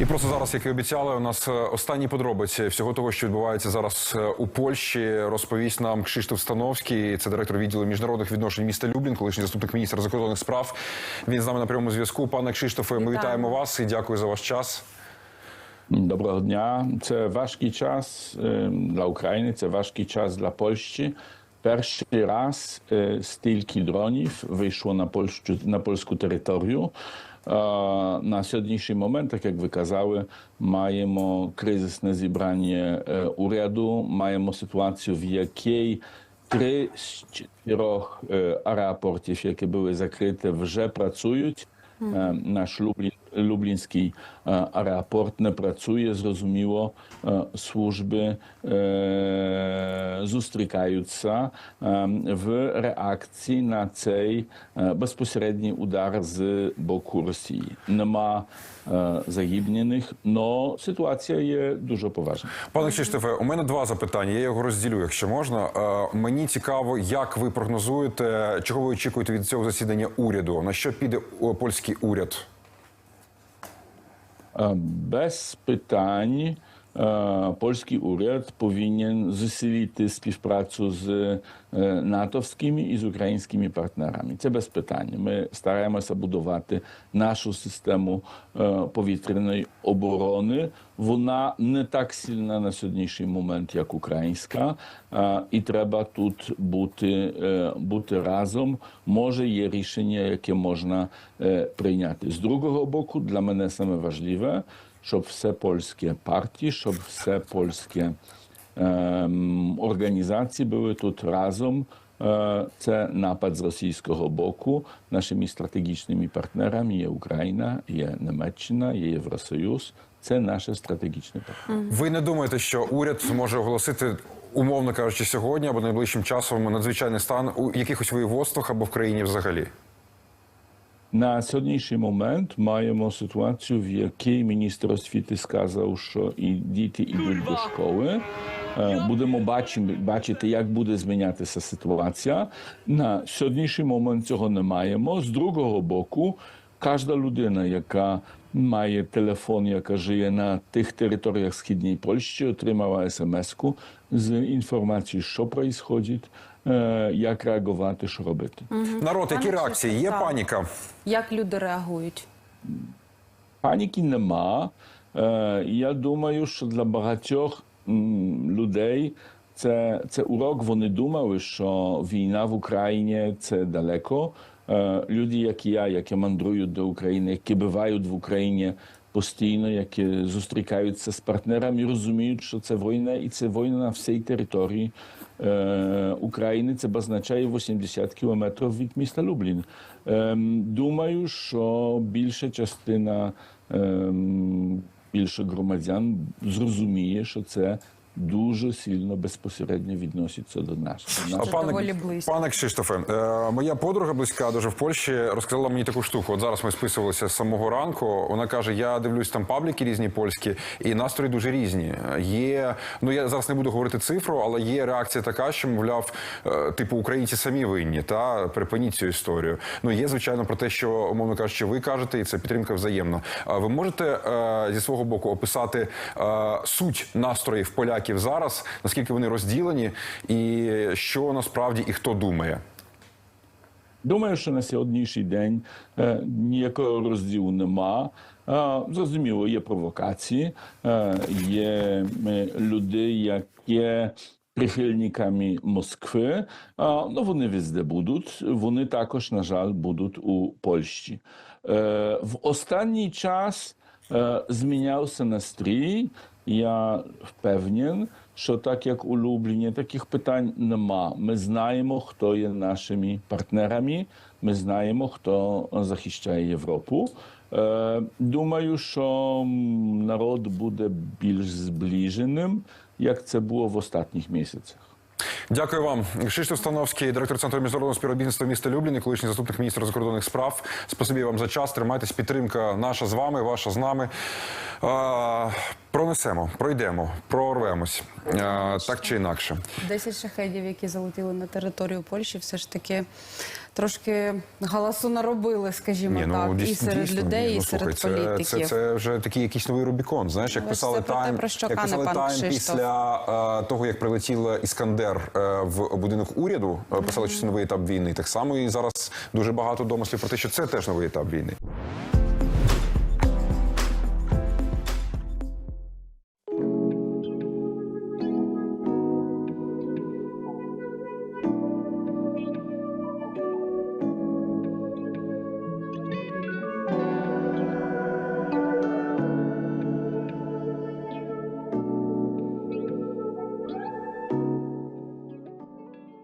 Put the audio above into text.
І просто зараз, як і обіцяли, у нас е, останні подробиці всього того, що відбувається зараз е, у Польщі, розповість нам Кшиштоф Становський, це директор відділу міжнародних відношень міста Люблін, колишній заступник міністра закордонних справ. Він з нами на прямому зв'язку. Пане Кшиштофе, ми Вітаємо. вітаємо вас і дякую за ваш час. Доброго дня. Це важкий час е, для України, це важкий час для Польщі. Перший раз стільки дронів вийшло на Польщу на польську територію. Е, На сьогоднішній момент, так як ви казали, маємо кризисне зібрання е, уряду, маємо ситуацію, в якій три з чотирьох е, аеропортів, які були закриті, вже працюють. Е, Наш Люблін, Люблінський е, аеропорт не працює, зрозуміло, е, служби зустрікаються в реакції на цей безпосередній удар з боку Росії. Нема загибнених, але ситуація є дуже поважна. Пане Кшиштофе, у мене два запитання. Я його розділю, якщо можна. Мені цікаво, як ви прогнозуєте, чого ви очікуєте від цього засідання уряду? На що піде о, польський уряд? Е, Без питань польський уряд повинен зусилити співпрацю з е, натовськими і з українськими партнерами. Це без питань. Ми стараємося будувати нашу систему е, повітряної оборони. Вона не так сильна на сьогоднішній момент, як українська, е, і треба тут бути, е, бути разом. Може, є рішення, яке можна е, прийняти. З другого боку, для мене саме важливе, щоб все польське партії, щоб все польське ем, організації були тут разом. Е, Це напад з російського боку. Нашими стратегічними партнерами є Україна, є Німеччина, є Євросоюз. Це наше стратегічне партнери. Ви не думаєте, що уряд може оголосити, умовно кажучи, сьогодні або найближчим часом надзвичайний стан у якихось воєводствах або в країні взагалі? На сьогоднішній момент маємо ситуацію, в якій міністр освіти сказав, що і діти йдуть до школи. Будемо бачити, як буде змінятися ситуація. На сьогоднішній момент цього не маємо. З другого боку, кожна людина, яка має телефон, яка живе на тих територіях східній Польщі, отримала смс-ку з інформацією, що відбувається, як реагувати, що робити. Народ, які Пане реакції? Є Кшиштофе, паніка? Як люди реагують? Паніки нема. Е, я думаю, що для багатьох людей це, це урок. Вони думали, що війна в Україні це далеко. Е, люди, як я, які мандрують до України, які бувають в Україні постійно, які зустрікаються з партнерами, розуміють, що це війна, і це війна на всій території е, України. Це означає 80 кілометрів від міста Люблін. Ем, думаю, що більша частина ем, більше громадян зрозуміє, що це дуже сильно безпосередньо відноситься до нас. До А. Близько. пане Кшиштофе, е, моя подруга близька дуже в Польщі розказала мені таку штуку. От зараз ми списувалися з самого ранку. Вона каже: я дивлюсь там пабліки різні польські, і настрої дуже різні. Є ну я зараз не буду говорити цифру, але є реакція така, що мовляв, е, типу українці самі винні та припиніть цю історію. Ну є звичайно про те, що умовно кажучи, ви кажете, і це підтримка взаємна. А ви можете е, зі свого боку описати е, суть настроїв поляків зараз, наскільки вони розділені, і що насправді і хто думає? Думаю, що на сьогоднішній день е, ніякого розділу нема. Е, зрозуміло, є провокації, е, є е, люди, які прихильниками Москви. Е, ну, вони везде будуть. Вони також, на жаль, будуть у Польщі. Е, в останній час е, змінявся настрій. Я впевнений, що так як у Любліні, таких питань нема. Ми знаємо, хто є нашими партнерами. Ми знаємо, хто захищає Європу. Е, думаю, що м, народ буде більш зближеним, як це було в останніх місяцях. Дякую вам. Кшиштоф Становський, директор центру міжнародного співробітництва міста Люблін, і колишній заступник міністра закордонних справ. Спасибі вам за час. Тримайтесь. Підтримка наша з вами, ваша з нами. А, пронесемо, пройдемо, прорвемось а, так чи інакше. 10 шахедів, які залетіли на територію Польщі, все ж таки трошки галасу наробили, скажімо Ні, так, ну, і серед дійсно, людей, ні, і ну, серед слухай, політиків. Це, це, це вже такий якийсь новий Рубікон. Знаєш, як Ви ж писали це про те, Тайм, про що як кане писали пан Тайм Кшиштоф. після е, того, як прилетів Іскандер е, в будинок уряду, е, писали, що це новий етап війни. Так само і зараз дуже багато домислів про те, що це теж новий етап війни.